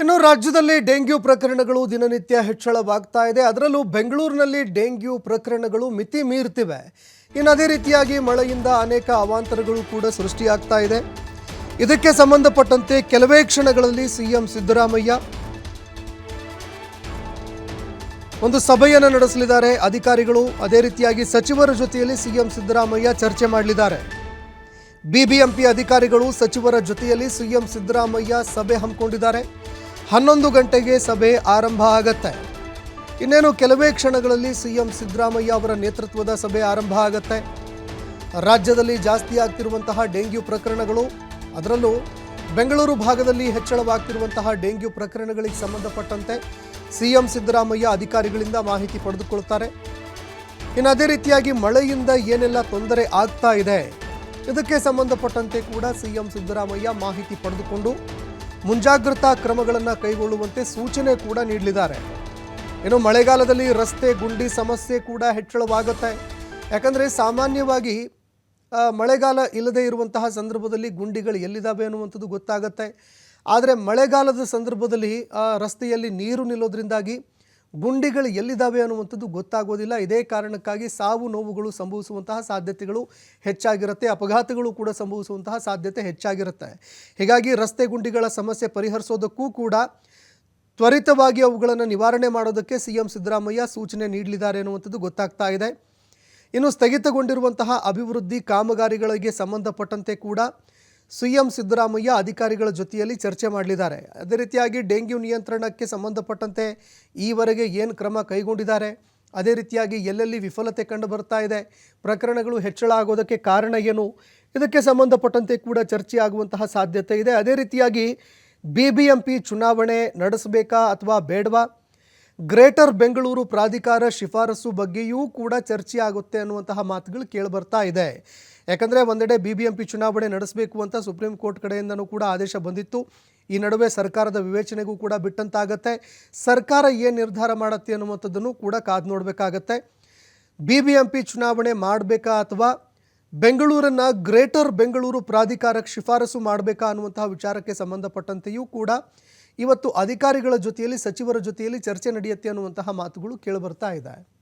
ಇನ್ನು ರಾಜ್ಯದಲ್ಲಿ ಡೆಂಗ್ಯೂ ಪ್ರಕರಣಗಳು ದಿನನಿತ್ಯ ಹೆಚ್ಚಳವಾಗ್ತಾ ಇದೆ. ಅದರಲ್ಲೂ ಬೆಂಗಳೂರಿನಲ್ಲಿ ಡೆಂಗ್ಯೂ ಪ್ರಕರಣಗಳು ಮಿತಿ ಮೀರ್ತಿವೆ. ಇನ್ನು ಅದೇ ರೀತಿಯಾಗಿ ಮಳೆಯಿಂದ ಅನೇಕ ಅವಾಂತರಗಳು ಕೂಡ ಸೃಷ್ಟಿಯಾಗ್ತಾ ಇದೆ. ಇದಕ್ಕೆ ಸಂಬಂಧಪಟ್ಟಂತೆ ಕೆಲವೇ ಕ್ಷಣಗಳಲ್ಲಿ ಸಿಎಂ ಸಿದ್ದರಾಮಯ್ಯ ಒಂದು ಸಭೆಯನ್ನು ನಡೆಸಲಿದ್ದಾರೆ. ಅಧಿಕಾರಿಗಳು ಅದೇ ರೀತಿಯಾಗಿ ಸಚಿವರ ಜೊತೆಯಲ್ಲಿ ಸಿಎಂ ಸಿದ್ದರಾಮಯ್ಯ ಚರ್ಚೆ ಮಾಡಲಿದ್ದಾರೆ. ಬಿಬಿಎಂಪಿ ಅಧಿಕಾರಿಗಳು ಸಚಿವರ ಜೊತೆಯಲ್ಲಿ ಸಿಎಂ ಸಿದ್ದರಾಮಯ್ಯ ಸಭೆ ಹಮ್ಮಿಕೊಂಡಿದ್ದಾರೆ. ಹನ್ನೊಂದು ಗಂಟೆಗೆ ಸಭೆ ಆರಂಭ ಆಗತ್ತೆ. ಇನ್ನೇನು ಕೆಲವೇ ಕ್ಷಣಗಳಲ್ಲಿ ಸಿಎಂ ಸಿದ್ದರಾಮಯ್ಯ ಅವರ ನೇತೃತ್ವದ ಸಭೆ ಆರಂಭ ಆಗತ್ತೆ. ರಾಜ್ಯದಲ್ಲಿ ಜಾಸ್ತಿ ಆಗ್ತಿರುವಂತಹ ಡೆಂಗ್ಯೂ ಪ್ರಕರಣಗಳು, ಅದರಲ್ಲೂ ಬೆಂಗಳೂರು ಭಾಗದಲ್ಲಿ ಹೆಚ್ಚಳವಾಗ್ತಿರುವಂತಹ ಡೆಂಗ್ಯೂ ಪ್ರಕರಣಗಳಿಗೆ ಸಂಬಂಧಪಟ್ಟಂತೆ ಸಿಎಂ ಸಿದ್ದರಾಮಯ್ಯ ಅಧಿಕಾರಿಗಳಿಂದ ಮಾಹಿತಿ ಪಡೆದುಕೊಳ್ತಾರೆ ಇನ್ನು ಅದೇ ರೀತಿಯಾಗಿ ಮಳೆಯಿಂದ ಏನೆಲ್ಲ ತೊಂದರೆ ಆಗ್ತಾ ಇದೆ ಇದಕ್ಕೆ ಸಂಬಂಧಪಟ್ಟಂತೆ ಕೂಡ ಸಿಎಂ ಸಿದ್ದರಾಮಯ್ಯ ಮಾಹಿತಿ ಪಡೆದುಕೊಂಡು ಮುಂಜಾಗ್ರತಾ ಕ್ರಮಗಳನ್ನು ಕೈಗೊಳ್ಳುವಂತೆ ಸೂಚನೆ ಕೂಡ ನೀಡಲಿದ್ದಾರೆ. ಏನು ಮಳೆಗಾಲದಲ್ಲಿ ರಸ್ತೆ, ಗುಂಡಿ ಸಮಸ್ಯೆ ಕೂಡ ಹೆಚ್ಚಳವಾಗುತ್ತೆ. ಯಾಕಂದರೆ ಸಾಮಾನ್ಯವಾಗಿ ಮಳೆಗಾಲ ಇಲ್ಲದೆ ಇರುವಂತಹ ಸಂದರ್ಭದಲ್ಲಿ ಗುಂಡಿಗಳು ಎಲ್ಲಿದ್ದಾವೆ ಅನ್ನುವಂಥದ್ದು ಗೊತ್ತಾಗುತ್ತೆ. ಆದರೆ ಮಳೆಗಾಲದ ಸಂದರ್ಭದಲ್ಲಿ ರಸ್ತೆಯಲ್ಲಿ ನೀರು ನಿಲ್ಲೋದ್ರಿಂದಾಗಿ ಗುಂಡಿಗಳು ಎಲ್ಲಿದ್ದಾವೆ ಅನ್ನುವಂಥದ್ದು ಗೊತ್ತಾಗೋದಿಲ್ಲ. ಇದೇ ಕಾರಣಕ್ಕಾಗಿ ಸಾವು ನೋವುಗಳು ಸಂಭವಿಸುವಂತಹ ಸಾಧ್ಯತೆಗಳು ಹೆಚ್ಚಾಗಿರುತ್ತೆ. ಅಪಘಾತಗಳು ಕೂಡ ಸಂಭವಿಸುವಂತಹ ಸಾಧ್ಯತೆ ಹೆಚ್ಚಾಗಿರುತ್ತೆ. ಹೀಗಾಗಿ ರಸ್ತೆ ಗುಂಡಿಗಳ ಸಮಸ್ಯೆ ಪರಿಹರಿಸೋದಕ್ಕೂ ಕೂಡ ತ್ವರಿತವಾಗಿ ಅವುಗಳನ್ನು ನಿವಾರಣೆ ಮಾಡೋದಕ್ಕೆ ಸಿ ಎಂ ಸಿದ್ದರಾಮಯ್ಯ ಸೂಚನೆ ನೀಡಲಿದ್ದಾರೆ ಅನ್ನುವಂಥದ್ದು ಗೊತ್ತಾಗ್ತಾ ಇದೆ. ಇನ್ನು ಸ್ಥಗಿತಗೊಂಡಿರುವಂತಹ ಅಭಿವೃದ್ಧಿ ಕಾಮಗಾರಿಗಳಿಗೆ ಸಂಬಂಧಪಟ್ಟಂತೆ ಕೂಡ ಸಿ ಎಂ ಸಿದ್ದರಾಮಯ್ಯ ಅಧಿಕಾರಿಗಳ ಜೊತೆಯಲ್ಲಿ ಚರ್ಚೆ ಮಾಡಲಿದ್ದಾರೆ. ಅದೇ ರೀತಿಯಾಗಿ ಡೆಂಗ್ಯೂ ನಿಯಂತ್ರಣಕ್ಕೆ ಸಂಬಂಧಪಟ್ಟಂತೆ ಈವರೆಗೆ ಏನು ಕ್ರಮ ಕೈಗೊಂಡಿದ್ದಾರೆ? ಅದೇ ರೀತಿಯಾಗಿ ಎಲ್ಲೆಲ್ಲಿ ವಿಫಲತೆ ಕಂಡು ಬರ್ತಾ ಇದೆ? ಪ್ರಕರಣಗಳು ಹೆಚ್ಚಳ ಆಗೋದಕ್ಕೆ ಕಾರಣ ಏನು? ಇದಕ್ಕೆ ಸಂಬಂಧಪಟ್ಟಂತೆ ಕೂಡ ಚರ್ಚೆ ಆಗುವಂತಹ ಸಾಧ್ಯತೆ ಇದೆ. ಅದೇ ರೀತಿಯಾಗಿ ಬಿ ಬಿ ಎಂ ಪಿ ಚುನಾವಣೆ ನಡೆಸಬೇಕಾ ಅಥವಾ ಬೇಡವಾ? ಗ್ರೇಟರ್ ಬೆಂಗಳೂರು ಪ್ರಾಧಿಕಾರ ಶಿಫಾರಸು ಬಗ್ಗೆಯೂ ಕೂಡ ಚರ್ಚೆ ಆಗುತ್ತೆ ಅನ್ನುವಂತಹ ಮಾತುಗಳು ಕೇಳಿಬರ್ತಾ ಇದೆ. ಯಾಕಂದರೆ ಒಂದೆಡೆ ಬಿ ಬಿ ಎಂ ಚುನಾವಣೆ ನಡೆಸಬೇಕು ಅಂತ ಸುಪ್ರೀಂ ಕೋರ್ಟ್ ಕಡೆಯಿಂದನೂ ಕೂಡ ಆದೇಶ ಬಂದಿತ್ತು. ಈ ನಡುವೆ ಸರ್ಕಾರದ ವಿವೇಚನೆಗೂ ಕೂಡ ಬಿಟ್ಟಂತಾಗತ್ತೆ. ಸರ್ಕಾರ ಏನು ನಿರ್ಧಾರ ಮಾಡುತ್ತೆ ಅನ್ನುವಂಥದ್ದನ್ನು ಕೂಡ ಕಾದು ನೋಡಬೇಕಾಗತ್ತೆ. ಬಿ ಬಿ ಎಂ ಪಿ ಚುನಾವಣೆ ಮಾಡಬೇಕಾ ಅಥವಾ ಬೆಂಗಳೂರನ್ನು ಗ್ರೇಟರ್ ಬೆಂಗಳೂರು ಪ್ರಾಧಿಕಾರಕ್ಕೆ ಶಿಫಾರಸು ಮಾಡಬೇಕಾ ಅನ್ನುವಂತಹ ವಿಚಾರಕ್ಕೆ ಸಂಬಂಧಪಟ್ಟಂತೆಯೂ ಕೂಡ ಇವತ್ತು ಅಧಿಕಾರಿಗಳ ಜೊತೆಯಲ್ಲಿ, ಸಚಿವರ ಜೊತೆಯಲ್ಲಿ ಚರ್ಚೆ ನಡೆಯುತ್ತೆ ಅನ್ನುವಂತಹ ಮಾತುಗಳು ಕೇಳಿಬರ್ತಾ ಇದೆ.